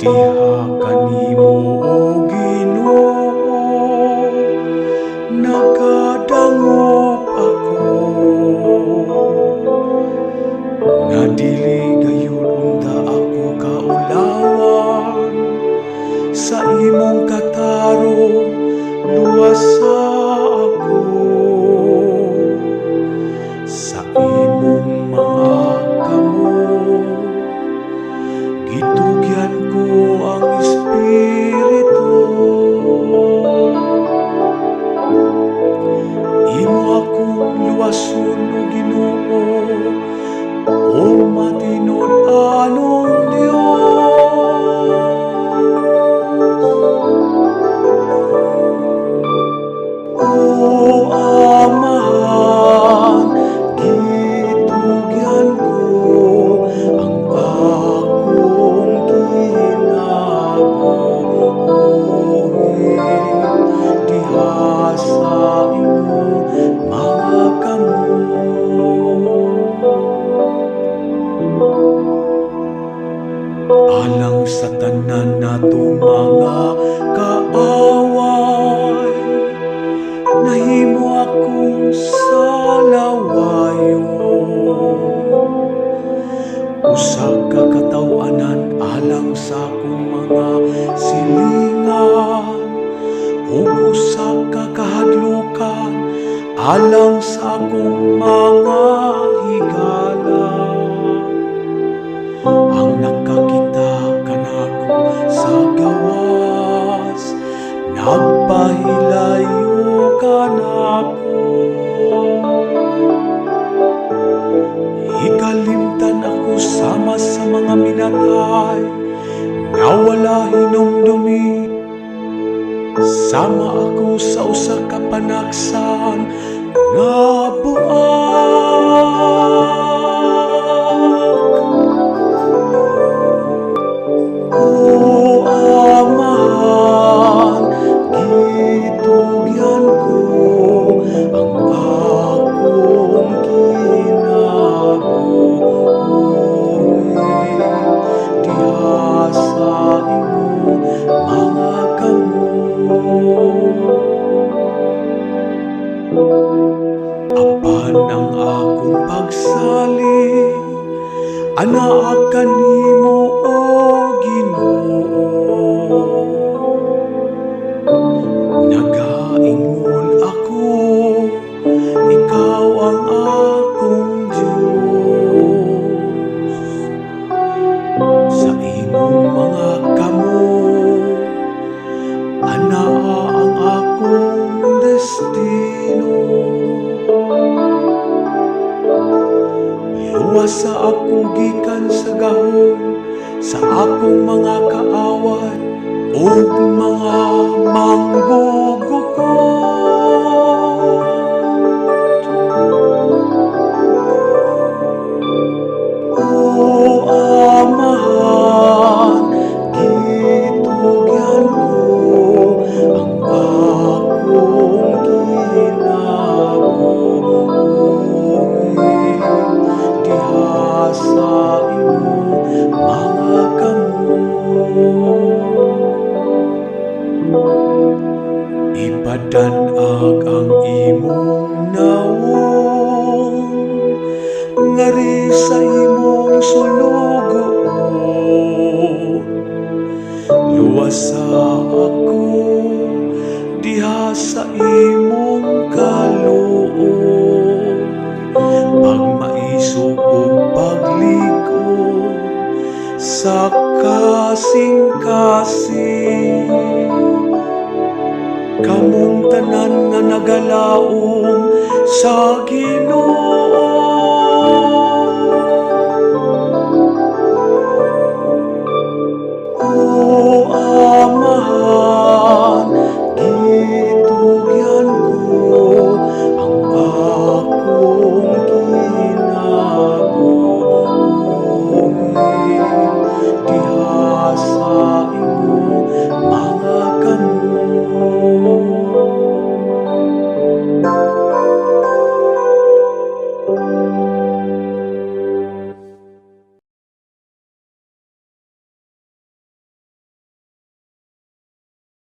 Diha kanimo og natong mga kaaway. Nahimo akong salawayo Usa ka katawanan alang sa akong mga silingan. Ug usa ka kahadlukan alang sa akong mga sa gawas Nagpahilayo kanako Ikalimtan ako sama sa mga minatay Nga wala hinumdumi Sama ako sa usa ka panaksan Anak kanimo o Ginoo Luwas sa akong gikan sa gahom sa akong mga kaaway o mga manggugukot. Ngari sa imong sulugoon luwasa ako diha sa imong kaluon pagmaisog ug pagligo sa kasing-kasing kamong tanan nga nagalaom sa Ginoo